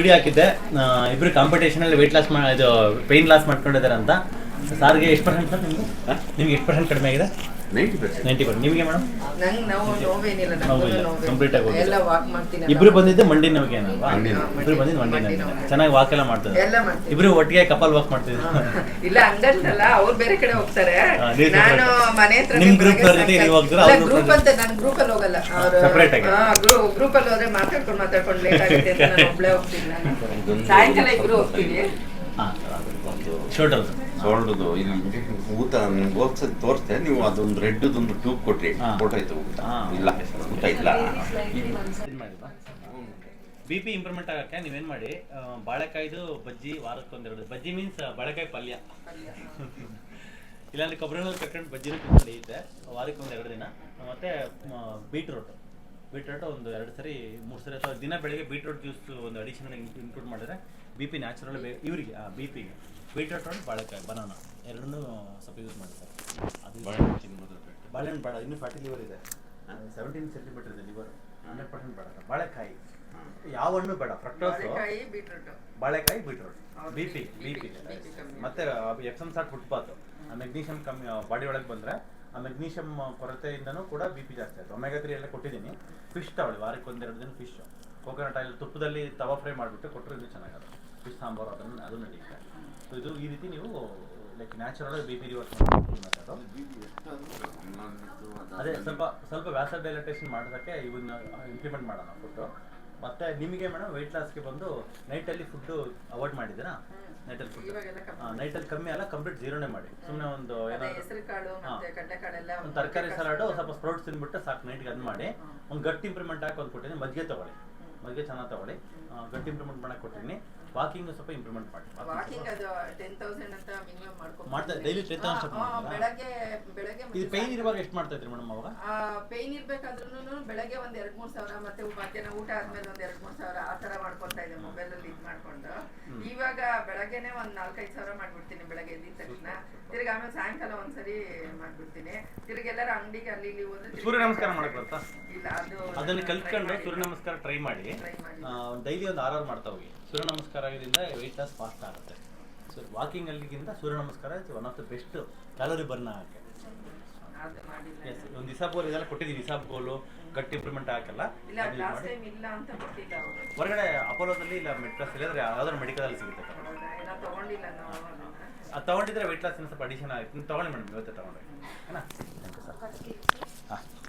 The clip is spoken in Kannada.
ವಿಡಿಯೋ ಹಾಕಿದ್ದೆ. ಇಬ್ರು ಕಾಂಪಿಟೇಷನ್ ಅಲ್ಲಿ ವೆಯ್ಟ್ ಲಾಸ್ ಇದು ಪೇನ್ ಲಾಸ್ ಮಾಡ್ಕೊಂಡಿದ್ದಾರೆ ಅಂತ. ಸಾರ್ಗೆ ಎಷ್ಟು ಪರ್ಸೆಂಟ್ ಸರ್ ನಿಮ್ಗೆ ನಿಮ್ಗೆ ಎಷ್ಟು ಪರ್ಸೆಂಟ್ ಕಡಿಮೆ ಆಗಿದೆ? ನೈಂಟಿ ಪರ್ಸೆಂಟ್ ನೈಂಟಿ ಪರ್ಸೆಂಟ್ ನಿಮಗೆ ಮೇಡಮ್? ನಂಗ್ ನಾವು ನೋವೇನಿಲ್ಲ ನೋವಿಲ್ಲ. ಕಂಪ್ಲೀಟ್ ಆಗಿ. ಎಲ್ಲ ವಾಕ್ ಮಾಡ್ತೀನಿ ಇಬ್ರು ಬಂದಿದ್ದು ಮಂಡಿ ನೋವಿಗೆ ಮಂಡಿ ಇಬ್ರು ಬಂದಿದ್ದು ಮಂಡಿ ನೋವಿಗೆ. ಚೆನ್ನಾಗಿ ವಾಕ್ ಎಲ್ಲ ಮಾಡ್ತಾರೆ ಎಲ್ಲ ಮಾಡ್ತೀನಿ. ಇಬ್ರು ಒಟ್ಟಿಗೆ ಕಪಲ್ ವಾಕ್ ಮಾಡ್ತಿದ್ರು. ಇಲ್ಲ ಹಂಗಂತಲ್ಲ ಅವ್ರು ಬೇರೆ ಕಡೆ ಹೋಗ್ತಾರೆ. ನಾನು. ಮನೆ ಹತ್ರ ನಿಮ್ ಗ್ರೂಪ್ ಅವ್ರ ಜೊತೆ ನೀವು ಹೋಗ್ತೀರಾ? ಅವ್ರ ಗ್ರೂಪ್ ಅಂತ ನಾನು ಗ್ರೂಪ್ ಅಲ್ಲಿ ಹೋಗಲ್ಲ. Separate ಆಗಿ. ಗ್ರೂಪ್ ಅಲ್ಲಿ ಹೋದ್ರೆ ಮಾತಾಡ್ಕೊಂಡು ಮಾತಾಡ್ಕೊಂಡು ಲೇಟ್ ಆಗುತ್ತೆ ಅಂತ ನಾನು ಒಬ್ಳೆ ಹೋಗ್ತೀನಿ ನಾನು. ಸಾಯಂಕಾಲ ಇಬ್ರು ಹೋಗ್ತೀವಿ. ಹಾಂ ಶೋಲ್ಡರ್ ಸೋಲ್ಡ್ದು ಇಲ್ಲಿ ಊತ ನಿಮ್ಗೆ ಹೋಗ್ಸದ್ ತೋರಿಸ್ತೆ ನೀವು ಅದೊಂದು ರೆಡ್ದೊಂದು ಟ್ಯೂಬ್ ಕೊಟ್ರಿ ಹಾ. ಕೊಟ್ಟಾಯ್ತು ಊಟ ಹಾ. ಇಲ್ಲ ಊಟ ಇಲ್ಲ. ಬಿ ಪಿ ಇಂಪ್ರೂವ್ಮೆಂಟ್ ಆಗಕ್ಕೆ ನೀವೇನು ಮಾಡಿ ಬಾಳೆಕಾಯ್ದು ಬಜ್ಜಿ ವಾರಕ್ಕೊಂದೆರಡು ಬಜ್ಜಿ ಮೀನ್ಸ್ ಬಾಳೆಕಾಯಿ ಪಲ್ಯ. ಇಲ್ಲಾಂದ್ರೆ ಕೊಬ್ಬರಿ ಕಟ್ಕೊಂಡು ಬಜ್ಜಿನೂ ತಿಂದು ನಡೆಯುತ್ತೆ ವಾರಕ್ಕೆ ಒಂದು ಎರಡು ದಿನ ಮತ್ತೆ ಬೀಟ್ರೂಟ್ ಬೀಟ್ರೂಟ್ ಒಂದು ಎರಡು ಸರಿ ಮೂರು ಸರಿ ಅಥವಾ ದಿನ ಬೆಳಿಗ್ಗೆ ಬೀಟ್ರೂಟ್ ಜ್ಯೂಸ್ ಒಂದು ಅಡಿಷನಲ್ ಇನ್ಕ್ಲೂಡ್ ಮಾಡಿದ್ರೆ ಬಿ ಪಿ ನ್ಯಾಚುರಲ್ ಇವರಿಗೆ ಬಿ ಪಿಗೆ ಬೀಟ್ರೂಟ್ ಒಂದು ಬಾಳೆಕಾಯಿ ಬನಾನ ಎರಡನ್ನೂ ಸ್ವಲ್ಪ ಯೂಸ್ ಮಾಡ್ತಾರೆ ಅದು ಬಾಳೆಹಣ್ಣು ಬೇಡ ಇನ್ನೂ ಫ್ಯಾಟಿ ಲಿವರ್ ಇದೆ. ಸೆವೆಂಟೀನ್ ಸೆಂಟಿಮೀಟರ್ ಇದೆ ಲಿವರ್ ಹಂಡ್ರೆಡ್ ಪರ್ಸೆಂಟ್ ಬೇಡ ಬಾಳೆಕಾಯಿ. ಯಾವ ಹಣ್ಣು ಬೇಡ ಫ್ರಕ್ಟೋಸ್ ಬಾಳೆಕಾಯಿ ಬೀಟ್ರೂಟ್ ಬಾಳೆಕಾಯಿ beetroot B P B P. ಮತ್ತೆ ಎಪ್ಸಮ್ ಸಾಟ್ ಫುಟ್ಪಾತ್ ಆ ಮೆಗ್ನೀಷಿಯಂ ಕಮ್ಮಿ ಬಾಡಿ ಒಳಗೆ ಬಂದರೆ ಆ ಮೆಗ್ನೀಷಿಯಂ ಕೊರತೆಯಿಂದನೂ ಕೂಡ ಬಿ ಪಿ ಜಾಸ್ತಿ ಆಯ್ತು ಒಮೆಗಾ ತ್ರೀ ಎಲ್ಲ ಕೊಟ್ಟಿದ್ದೀನಿ. ಫಿಶ್ ತಗೊಳ್ಳಿ ವಾರಕ್ಕೆ ಒಂದೆರಡು ದಿನ ಫಿಶ್ ಕೋಕೋನಟ್ ಆಯಿಲ್ ತುಪ್ಪದಲ್ಲಿ ತವಾ ಫ್ರೈ ಮಾಡಿಬಿಟ್ಟು ಕೊಟ್ಟರೆ ಇದು ಚೆನ್ನಾಗಿದೆ ಫಿಶ್ ಸಾಂಬಾರು ಅದನ್ನು ಅದು ನಡೆಯುತ್ತೆ ಸೊ ಇದು ಈ ರೀತಿ ನೀವು like natural B P reverse ಅದೇ ಸ್ವಲ್ಪ ಸ್ವಲ್ಪ ವ್ಯಾಸ ಡೈಲಟೇಷನ್ ಮಾಡೋದಕ್ಕೆ ಇವನ್ನ ಇಂಪ್ಲಿಮೆಂಟ್ ಮಾಡೋಣ ಫುಡ್ಡು ಮತ್ತೆ ನಿಮಗೆ ಮೇಡಮ್ ವೆಯ್ಟ್ ಲಾಸ್ಗೆ ಬಂದು ನೈಟಲ್ಲಿ ಫುಡ್ಡು ಅವಾಯ್ಡ್ ಮಾಡಿದ್ದೀರಾ? ನೈಟಲ್ಲಿ ಫುಡ್ ಇವಾಗೆಲ್ಲ ಕಮ್ಮಿ. ನೈಟಲ್ಲಿ ಕಮ್ಮಿ ಅಲ್ಲ ಕಂಪ್ಲೀಟ್ ಜೀರೋನೇ ಮಾಡಿ. ಸುಮ್ಮನೆ ಒಂದು ಅದೇ ಏನಾದ್ರು ಹೆಸರು ಕಾಳು ಹಾ. ಕಡಲೆಕಾಳೆಲ್ಲ ಒಂದು ತರಕಾರಿ ಸಲಾಡು ಸ್ವಲ್ಪ ಸ್ಪ್ರೌಟ್ಸ್ ತಿಂದ್ಬಿಟ್ಟು ಸಾಕು ನೈಟ್ಗೆ ಅದು ಮಾಡಿ. ಒಂದು ಗಟ್ಟಿ ಇಂಪ್ರೂವ್ಮೆಂಟ್ ಹಾಕಿ ಒಂದು ಕೊಟ್ಟಿದ್ದೀನಿ. ಮಜ್ಜಿಗೆ ತಗೊಳ್ಳಿ. ಮಜ್ಜಿಗೆ ಚೆನ್ನಾಗಿ ತಗೊಳ್ಳಿ. ಆ, ಗಟ್ಟಿ ಇಂಪ್ರೂವ್ಮೆಂಟ್ ಮಾಡಕ್ಕೆ ಕೊಟ್ಟಿದ್ದೀನಿ. ವಾಕಿಂಗ್ ಸ್ವಲ್ಪ ಇಂಪ್ರೂವ್ಮೆಂಟ್ ಮಾಡಿ. ವಾಕಿಂಗ್ ಅದು ಟೆನ್ ತೌಸಂಡ್ ಅಂತ ಮಿನಿಮಮ್ ಮಾಡ್ಕೊಂಡು ಮಾಡ್ತಾ ಡೈಲಿ 10,000 ಸ್ಟಾರ್ಟ್ ಮಾಡ್ತೀರಾ? ಬೆಳಗ್ಗೆ ಬೆಳಗ್ಗೆ ಇದು ಪೇನ್ ಇರುವಾಗ ಎಷ್ಟು ಮಾಡ್ತಾ ಇದ್ರಿ ಮೇಡಮ್ ಅವಾಗ? ಪೇನ್ ಇರಬೇಕಾದ್ರೂನು ಬೆಳಗ್ಗೆ ಒಂದ್ ಎರಡ್ ಮೂರ್ ಸಾವಿರ ಮತ್ತೆ ಮಧ್ಯಾಹ್ನ ಊಟ ಆದ್ಮೇಲೆ ಒಂದ್ ಎರಡ್ ಮೂರ್ ಸಾವಿರ ಆ ತರ ಮಾಡ್ಕೊಂತ ಇದ್ದೆ ಮೊಬೈಲ್ ಅಲ್ಲಿ ಇದು ಮಾಡ್ಕೊಂಡು. ಇವಾಗ ಬೆಳಗ್ಗೆನೆ ಒಂದ್ ನಾಲ್ಕೈದು ಸಾವಿರ ಮಾಡ್ಬಿಡ್ತೀನಿ ಬೆಳಗ್ಗೆ ಎದ್ದಿದ ತಕ್ಷಣ. ತಿರ್ಗಿ ಆಮೇಲೆ ಸಾಯಂಕಾಲ ಒಂದ್ಸರಿ ಮಾಡ್ಬಿಡ್ತೀನಿ. ತಿರ್ಗಿ ಎಲ್ಲಾರ ಅಂಗಡಿಗೆ ಅಲ್ಲಿ ಇಲ್ಲಿ ಹೋದ್ರೆ ಸೂರ್ಯ ನಮಸ್ಕಾರ ಮಾಡಕ್ ಬರ್ತಾ ಇಲ್ಲ ಅದು ಅದನ್ನ ಕಲ್ತ್ಕೊಂಡು ಸೂರ್ಯ ನಮಸ್ಕಾರ ಟ್ರೈ ಮಾಡಿ. ಡೈಲಿ ಒಂದು ಆರು ಮಾಡ್ತಾ ಹೋಗಿ. ಸೂರ್ಯ ನಮಸ್ಕಾರ. ಆಗೋದ್ರಿಂದ ವೆಯ್ಟ್ ಲಾಸ್ ಫಾಸ್ಟ್ ಆಗುತ್ತೆ. So walking ಅಲ್ಲಿಗಿಂತ Surya namaskar one of the best calorie burn ಆಗಕ್ಕೆ. ಎಸ್ ಒಂದು ಗೋಲ್ ಇದೆಲ್ಲ ಕೊಟ್ಟಿದ್ದೀವಿ ಗೋಲು ಗಟ್ಟಿ ಇಂಪ್ರೂವ್ಮೆಂಟ್ ಅವರು. ಹೊರಗಡೆ ಅಪೋಲೋದಲ್ಲಿ ಇಲ್ಲ ಮೆಟ್ರಸ್ ಇಲ್ಲದ್ರೆ ಯಾವ್ದಾದ್ರು ಮೆಡಿಕಲ್ ಸಿಗುತ್ತೆ ಅದು ತಗೊಂಡಿದ್ರೆ ವೆಯ್ಟ್ ಲಾಸ್ ಸ್ವಲ್ಪ ಅಡಿಷನ್ ಆಯ್ತು. ನೀವು ತಗೊಳ್ಳಿ ಮೇಡಮ್ ಇವತ್ತೇ ತಗೊಂಡ್ರೆ.